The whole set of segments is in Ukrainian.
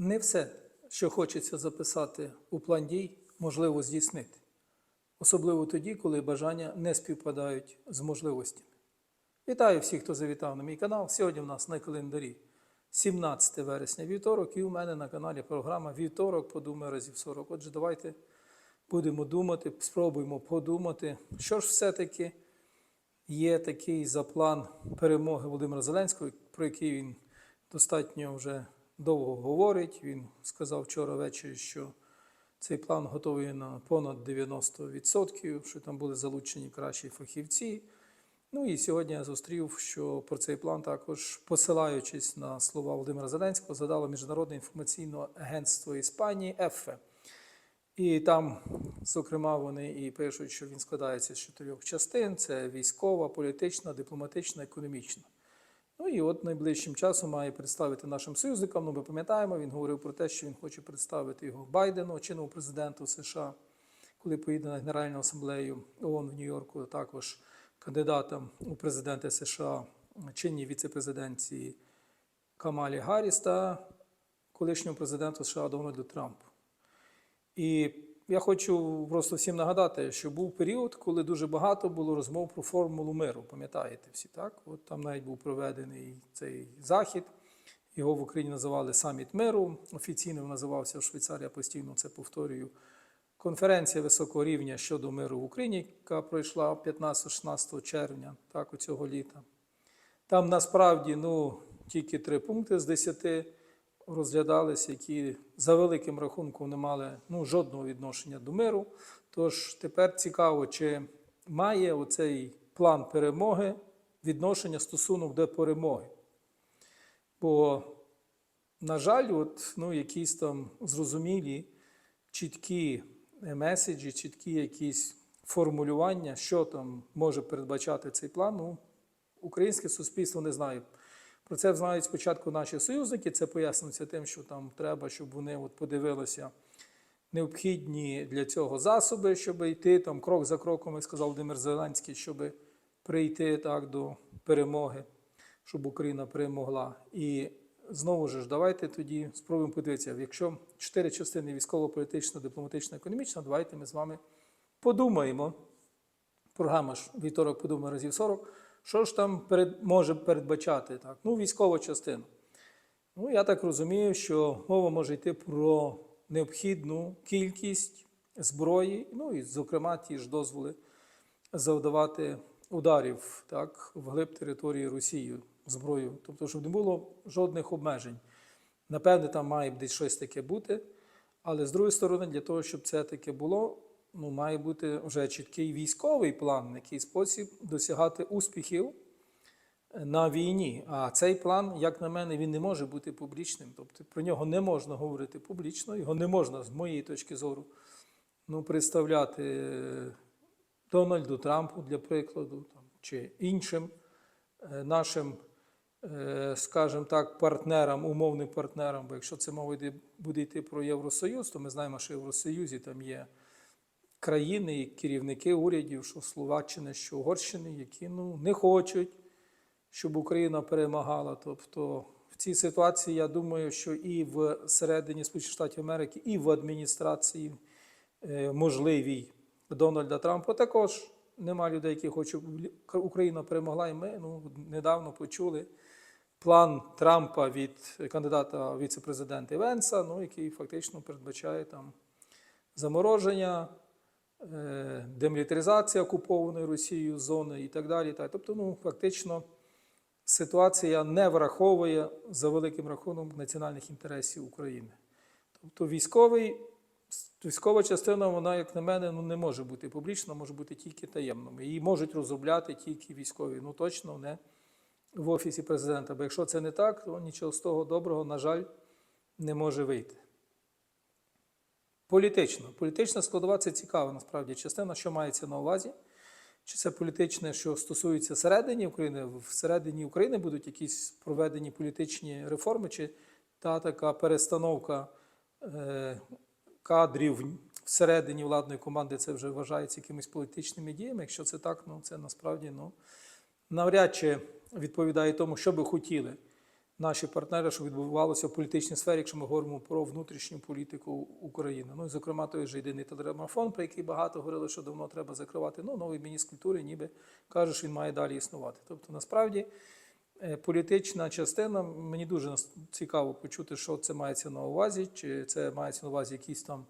Не все, що хочеться записати у план дій, можливо здійснити. Особливо тоді, коли бажання не співпадають з можливостями. Вітаю всіх, хто завітав на мій канал. Сьогодні в нас на календарі 17 вересня вівторок, і у мене на каналі програма Вівторок подумай разів 40. Отже, давайте будемо думати, спробуємо подумати, що ж все-таки є такий за план перемоги Володимира Зеленського, про який він достатньо вже довго говорить. Він сказав вчора ввечері, що цей план готовий на понад 90%, що там були залучені кращі фахівці. Ну і сьогодні я зустрів, що про цей план також, посилаючись на слова Володимира Зеленського, згадало Міжнародне інформаційне агентство Іспанії ЕФЕ. І там, зокрема, вони і пишуть, що він складається з чотирьох частин: це військова, політична, дипломатична, економічна. Ну і от найближчим часом має представити нашим союзникам. Ну, ми пам'ятаємо, він говорив про те, що він хоче представити його Байдену, чинному президенту США, коли поїде на Генеральну асамблею ООН в Нью-Йорку, також кандидатам у президенти США, чинній віце-президенції Камалі Гарріс та колишньому президенту США Дональду Трампу. І я хочу просто всім нагадати, що був період, коли дуже багато було розмов про формулу миру. Пам'ятаєте всі, так? От там навіть був проведений цей захід. Його в Україні називали саміт миру. Офіційно називався в Швейцарії, я постійно це повторюю. Конференція високого рівня щодо миру в Україні, яка пройшла 15-16 червня, так, у цього літа. Там насправді ну, тільки три пункти з 10 розглядалися, які за великим рахунком не мали ну, жодного відношення до миру. Тож тепер цікаво, чи має оцей план перемоги відношення стосунок до перемоги. Бо, на жаль, от, ну, якісь там зрозумілі, чіткі меседжі, чіткі якісь формулювання, що там може передбачати цей план, ну, українське суспільство не знає. Про це знають спочатку наші союзники. Це пояснюється тим, що там треба, щоб вони от подивилися необхідні для цього засоби, щоб йти там крок за кроком, як сказав Володимир Зеленський, щоб прийти так до перемоги, щоб Україна перемогла. І знову ж, давайте тоді спробуємо подивитися. Якщо чотири частини військово-політична, дипломатична, економічна, давайте ми з вами подумаємо. Програма ж вівторок подумає разів 40. Що ж там перед, може передбачати? Так? Ну, військова частина. Ну, я так розумію, що мова може йти про необхідну кількість зброї, ну і, зокрема, ті ж дозволи завдавати ударів так, вглиб території Росії зброю. Тобто, щоб не було жодних обмежень. Напевне, там має десь щось таке бути. Але з другої сторони, для того, щоб це таке було, ну, має бути вже чіткий військовий план, який спосіб досягати успіхів на війні. А цей план, як на мене, він не може бути публічним. Тобто про нього не можна говорити публічно, його не можна, з моєї точки зору, ну, представляти Дональду Трампу, для прикладу, там, чи іншим е, нашим, е, скажімо так, партнерам, умовним партнерам. Бо якщо це мова йде, буде йти про Євросоюз, то ми знаємо, що в Євросоюзі там є країни і керівники урядів, що Словаччини, що Угорщини, які ну, не хочуть, щоб Україна перемагала. Тобто в цій ситуації я думаю, що і в середині Сполучених Штатів Америки, і в адміністрації е, можливій Дональда Трампа також нема людей, які хочуть, Україна перемогла. І ми ну, недавно почули. План Трампа від кандидата віце-президента Івенса, ну, який фактично передбачає там замороження, демілітаризація окупованої Росією зони і так далі. Тобто, ну, фактично, ситуація не враховує за великим рахунком національних інтересів України. Тобто військовий, військова частина, вона, як на мене, ну, не може бути публічна, може бути тільки таємною. Її можуть розробляти тільки військові. Ну точно не в Офісі президента. Бо якщо це не так, то нічого з того доброго, на жаль, не може вийти. Політично. Політична складова це цікава насправді частина, що мається на увазі. Чи це політичне, що стосується середині України, всередині України будуть якісь проведені політичні реформи, чи та така перестановка е, кадрів всередині владної команди це вже вважається якимись політичними діями. Якщо це так, ну це насправді ну, навряд чи відповідає тому, що би хотіли наші партнери, що відбувалося в політичній сфері, якщо ми говоримо про внутрішню політику України. Ну і зокрема, той же єдиний телемарафон, про який багато говорили, що давно треба закривати. Ну, новий міністр культури, ніби каже, що він має далі існувати. Тобто, насправді. Е, Політична частина мені дуже цікаво почути, що це мається на увазі, чи це мається на увазі якісь там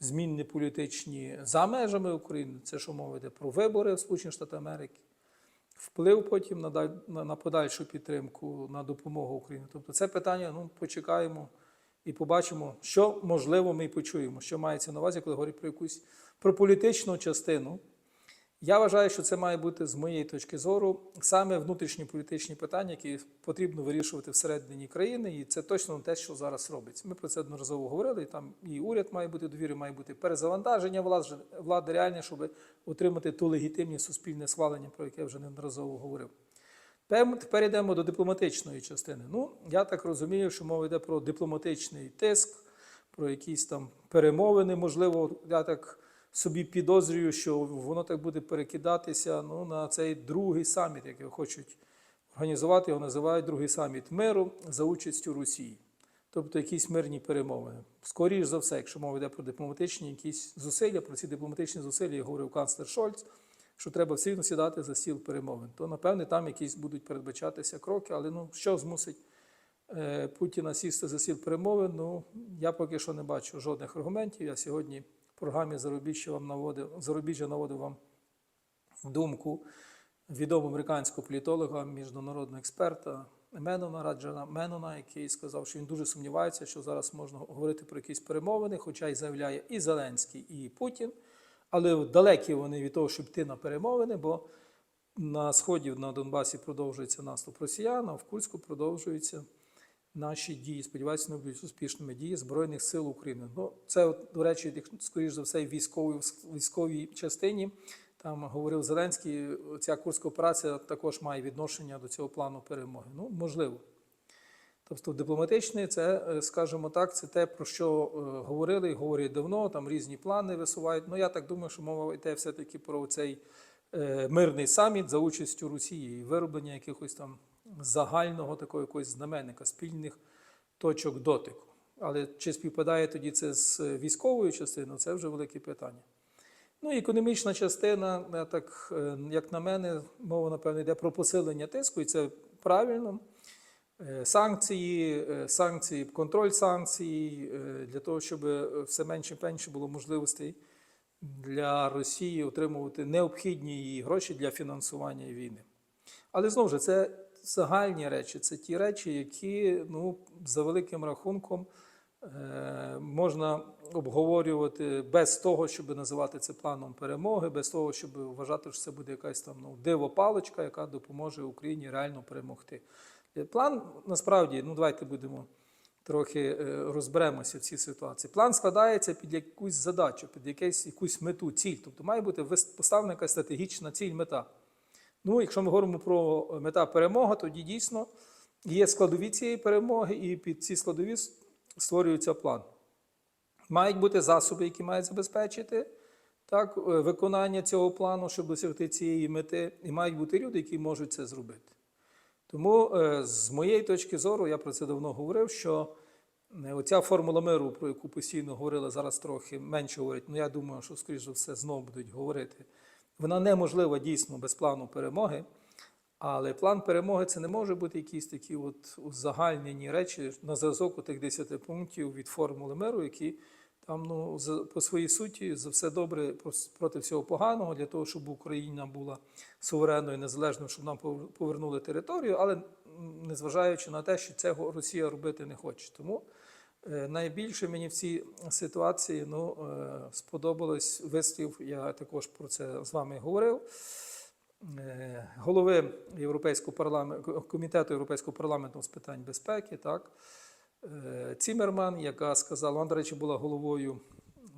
зміни політичні за межами України. Це що мова йде про вибори в Сполучених Штатах Америки, вплив потім на, на подальшу підтримку, на допомогу Україні. Тобто це питання, ну, почекаємо і побачимо, що можливо ми почуємо, що мається на увазі, коли говорять про якусь про політичну частину. Я вважаю, що це має бути з моєї точки зору саме внутрішні політичні питання, які потрібно вирішувати всередині країни, і це точно те, що зараз робиться. Ми про це одноразово говорили. І там і уряд має бути довіри, має бути перезавантаження влади, влади реальне, щоб отримати ту легітимність суспільне схвалення, про яке я вже неодноразово говорив. Тепер йдемо до дипломатичної частини. Ну, я так розумію, що мова йде про дипломатичний тиск, про якісь там перемовини. Можливо, я так собі підозрюю, що воно так буде перекидатися ну, на цей другий саміт, який хочуть організувати, його називають другий саміт миру за участю Росії. Тобто якісь мирні перемовини. Скоріш за все, якщо мова йде про дипломатичні якісь зусилля, про ці дипломатичні зусилля я говорив канцлер Шольц, що треба все одно сідати за стіл перемовин. То, напевне, там якісь будуть передбачатися кроки, але ну, що змусить е, Путіна сісти за стіл перемовин? Ну, я поки що не бачу жодних аргументів. Я сьогодні програмі Зарубіжжя вам наводив, Зарубіжжя наводив вам думку відомого американського політолога, міжнародного експерта Менона Раджана Менона, який сказав, що він дуже сумнівається, що зараз можна говорити про якісь перемовини, хоча й заявляє і Зеленський, і Путін. Але далекі вони від того, щоб йти на перемовини, бо на сході на Донбасі продовжується наступ росіян, а в Курську продовжуються наші дії. Сподіваюся, вони будуть успішними дії Збройних сил України. Ну, це, до речі, скоріш за все, в військовій, військовій частині. Там говорив Зеленський, ця курська операція також має відношення до цього плану перемоги. Ну, можливо. Тобто дипломатичний, це, е, скажімо так, це те, про що е, говорили і говорять давно, там різні плани висувають. Ну, я так думаю, що мова йде все-таки про цей е, мирний саміт за участю Росії і вироблення якихось там загального такого якогось знаменника, спільних точок дотику. Але чи співпадає тоді це з військовою частиною, це вже велике питання. Ну, і економічна частина, так, е, як на мене, мова, напевно, йде про посилення тиску, і це правильно. Е, Санкції, е, санкції, контроль санкцій е, для того, щоб все менше і менше було можливостей для Росії отримувати необхідні її гроші для фінансування війни. Але знову ж це загальні речі, це ті речі, які ну, за великим рахунком е, можна обговорювати без того, щоб називати це планом перемоги, без того, щоб вважати, що це буде якась там ну, диво-паличка, яка допоможе Україні реально перемогти. Е, План насправді, ну давайте будемо трохи е, розберемося в цій ситуації. План складається під якусь задачу, під якусь, якусь мету, ціль. Тобто має бути поставлена якась стратегічна ціль, мета. Ну, якщо ми говоримо про мета перемога, тоді дійсно є складові цієї перемоги, і під ці складові створюється план. Мають бути засоби, які мають забезпечити так, е, виконання цього плану, щоб досягти цієї мети, і мають бути люди, які можуть це зробити. Тому, е, з моєї точки зору, я про це давно говорив, що е, оця формула миру, про яку постійно говорили, зараз трохи менше говорять, ну я думаю, що, скоріш за все, знову будуть говорити. Вона неможлива дійсно без плану перемоги. Але план перемоги це не може бути якісь такі от узагальнені речі на зразок тих 10 пунктів від формули миру, які там ну, по своїй суті за все добре проти всього поганого, для того, щоб Україна була суверенною, незалежною, щоб нам пов- повернули територію, але незважаючи на те, що цього Росія робити не хоче. Тому найбільше мені в цій ситуації ну, е, сподобалось вислів, я також про це з вами говорив. Е, голови Європейського парламенту, комітету Європейського парламенту з питань безпеки, так, е, Цімерман, яка сказала, вона, до речі, була головою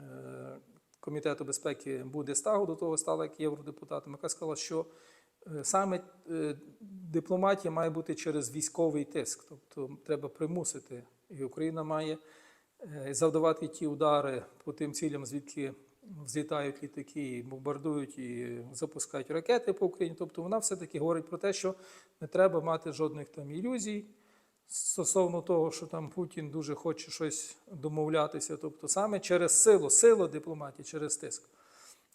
е, комітету безпеки Бундестагу, до того стала як євродепутатом, яка сказала, що е, саме е, дипломатія має бути через військовий тиск, тобто треба примусити, і Україна має е, завдавати ті удари по тим цілям, звідки взлітають літаки, і бомбардують і запускають ракети по Україні. Тобто вона все-таки говорить про те, що не треба мати жодних там ілюзій, стосовно того, що там Путін дуже хоче щось домовлятися, тобто саме через силу, силу дипломатії, через тиск.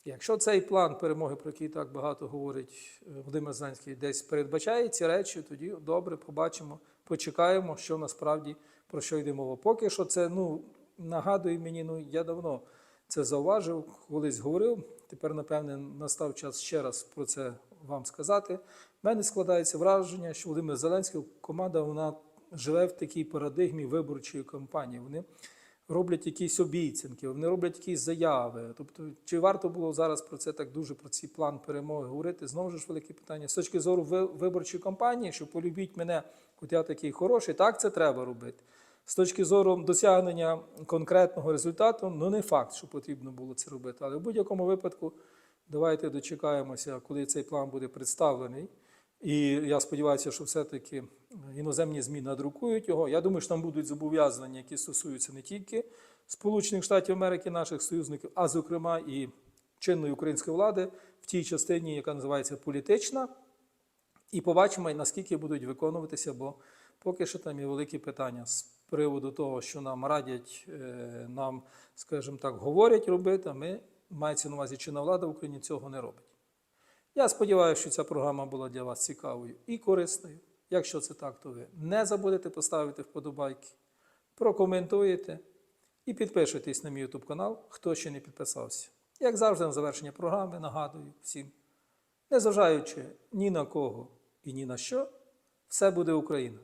Якщо цей план перемоги, про який так багато говорить е, Володимир Зеленський, десь передбачає ці речі, тоді добре побачимо, почекаємо, що насправді про що йде мова. Поки що це ну, нагадує мені, ну я давно це зауважив, колись говорив. Тепер, напевне, настав час ще раз про це вам сказати. У мене складається враження, що Володимир Зеленський, команда, вона живе в такій парадигмі виборчої кампанії. Вони роблять якісь обіцянки, вони роблять якісь заяви. Тобто, чи варто було зараз про це так дуже про цей план перемоги говорити? Знову ж велике питання. З точки зору виборчої кампанії, що полюбіть мене, от я такий хороший, так це треба робити. З точки зору досягнення конкретного результату, ну не факт, що потрібно було це робити. Але в будь-якому випадку давайте дочекаємося, коли цей план буде представлений. І я сподіваюся, що все-таки іноземні ЗМІ надрукують його. Я думаю, що там будуть зобов'язання, які стосуються не тільки Сполучених Штатів Америки, наших союзників, а зокрема і чинної української влади в тій частині, яка називається політична. І побачимо, наскільки будуть виконуватися, бо поки що там є великі питання з приводу того, що нам радять, е, нам, скажімо так, говорять робити, а ми, мається на увазі, чинна влада в Україні цього не робить. Я сподіваюся, що ця програма була для вас цікавою і корисною. Якщо це так, то ви не забудете поставити вподобайки, прокоментуєте і підпишитесь на мій YouTube канал, хто ще не підписався. Як завжди, на завершення програми нагадую всім, незважаючи ні на кого і ні на що, все буде Україна.